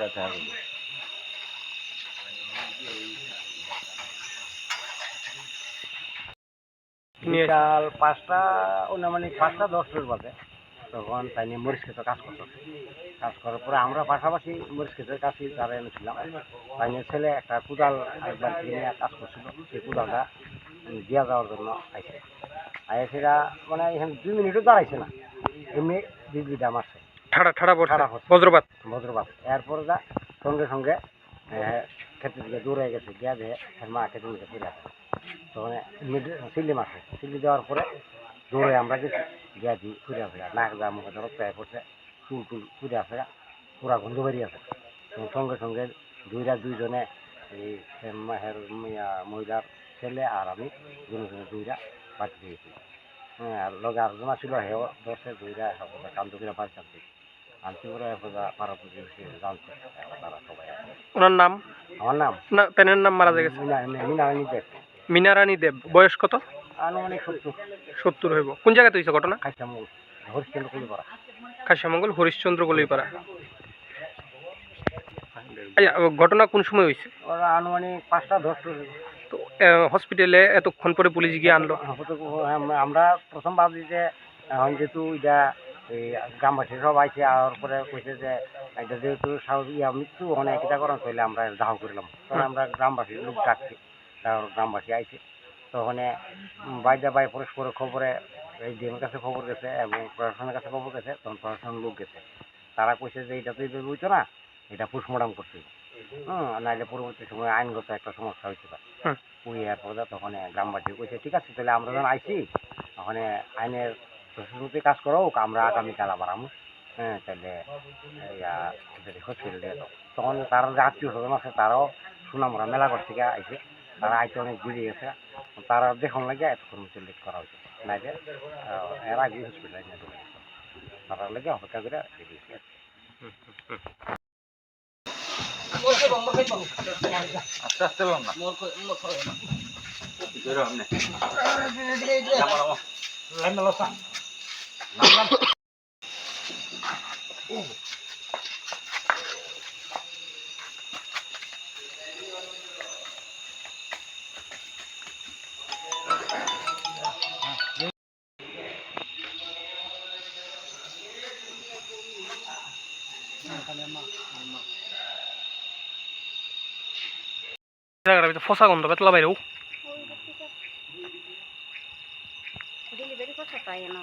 কাছে আসবে নিয়ে বিকাল পাঁচটা পাঁচটা দশটার বাজে তখন তাই মরিচ ক্ষেতে কাজ করতো। কাজ করার পরে আমরা পাশাপাশি মরিচ ক্ষেতের কাছে তারা এনেছিলাম। তাই নিয়ে ছেলে একটা কোদাল কিনে কাজ করছিল। সেই কোদালটা দিয়া যাওয়ার জন্য আইসে আইসেরা মানে দুই মিনিটও দাঁড়াইছে না। এমনি বিজলিটা মারছে ঠাড়া ঠাড়া ঠাড়া পড়ছে। বজ্রপাত। বজ্রপাত। এরপরে যা সঙ্গে সঙ্গে ক্ষেতের দিকে দৌড়ে গেছে গিয়া দিয়ে মা ক্ষেতের দিকে ফিরে আসে। তখন সিল্লি মারছে সিল্লি দেওয়ার পরে দৌড়ে আমরা গেছি গিয়া দিই ফিরে আসে নাক যা মুখে ধরো প্রায় পড়ছে চুল টুল ফিরে আসে পুরা গন্ধ বেরিয়ে তখন সঙ্গে সঙ্গে দুইরা দুইজনে এই মাহের মহিলার ছেলে আর আমি দুজনে দুইরা বাড়ি দিয়েছি হ্যাঁ আর লগে আলোচনা ছিল হেও দশে দুইরা কান্দ করে বাড়ি ওনার নাম? আমার নাম? না প্যানের নাম মারা গেছে। মিনারানি দেব। মিনারানী দেব। বয়স কত? আনুমানিক সত্তর। সত্তর হইব। কোন জায়গাতে হয়েছে ঘটনা? খাইছে মূল হরিশ্চন্দ্র কুলি করা খাসিয়ামঙ্গল হরিশ্চন্দ্র গলিপাড়া আচ্ছা ঘটনা কোন সময় হয়েছে ওরা আনুমানিক পাঁচটা দশ তো হসপিটালে এতক্ষণ পরে পুলিশ গিয়ে আনলো? আমরা প্রথম ভাবছি যে যেহেতু এটা এই গ্রামবাসী সব আইছে আর পরে কইছে যে এটা যেহেতু ইয়া মৃত্যু অনেক এটা করেন তাহলে আমরা দাহ করলাম তখন আমরা গ্রামবাসী লোক ডাকছি তারপর গ্রামবাসী আইছে তখন বাইদা বাই পরস্পর খবরে এই ডিএমের কাছে খবর গেছে এবং প্রশাসনের কাছে খবর গেছে তখন প্রশাসনের লোক গেছে তারা কইছে যে এটা তো এইভাবে হইতো না এটা পোস্টমর্টম করতে হবে। হুম নাহলে পরবর্তী সময় আইনগত একটা সমস্যা হইতে পারে। ওই এরপরে তখন গ্রামবাসী কইছে ঠিক আছে তাহলে আমরা যখন আইছি ওখানে আইনের প্রশাসনকে কাজ করো আমরা আগামীকাল আবার আমু হ্যাঁ তাহলে হসপিটালে দিয়ে দাও তখন তার যে আত্মীয় স্বজন আছে তারাও সুনামরা মেলাঘর থেকে আইছে। তারা আইতে অনেক বেরিয়ে গেছে তারা দেখুন লাগে এতক্ষণ লেট করা হয়েছে। নাইলে যে এর আগে হসপিটালে নিয়ে চলে গেছে তারা লেগে অপেক্ষা করে বেরিয়েছে আস্তে আস্তে না। জায়গাটা ভিতরে ফসা গন্ধ বেতলা বাইরেও ডেলিভারি করতে পাই না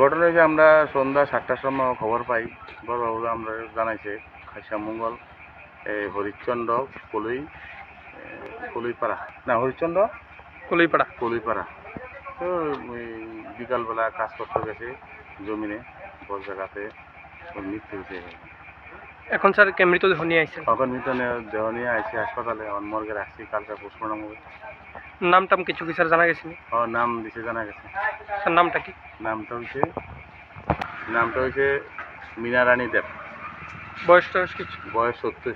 ঘটনা হয়েছে আমরা সন্ধ্যা সাতটার সময় খবর পাই। বড়বাবু আমরা জানাইছে খাইসা মঙ্গল এই হরিশ্চন্দ্র কলই কলুইপাড়া। না হরিশ্চন্দ্র? কলুইপাড়া। কলইপাড়া। তো বিকালবেলা কাজ করতে গেছে জমিনে বস জায়গাতে মৃত্যু হয়েছে। এখন স্যার কে মৃতদেহ নিয়ে আইছেন? তখন মৃত্যু নিয়ে- দেহ নিয়ে আইসি হাসপাতালে আমার মর্গে রাখছি কালকে পোস্টমর্টম হবে। নাম টাম কিছু কি স্যার জানা গেছে? ওর নাম দিছে জানা গেছে। স্যার নামটা কি? নামটা হয়েছে নামটা হয়েছে মীনারানী দেব। বয়স টয়স কিছু? বয়স সত্তর।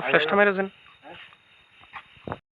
ফ্ল্যাশটা মেরেছেন।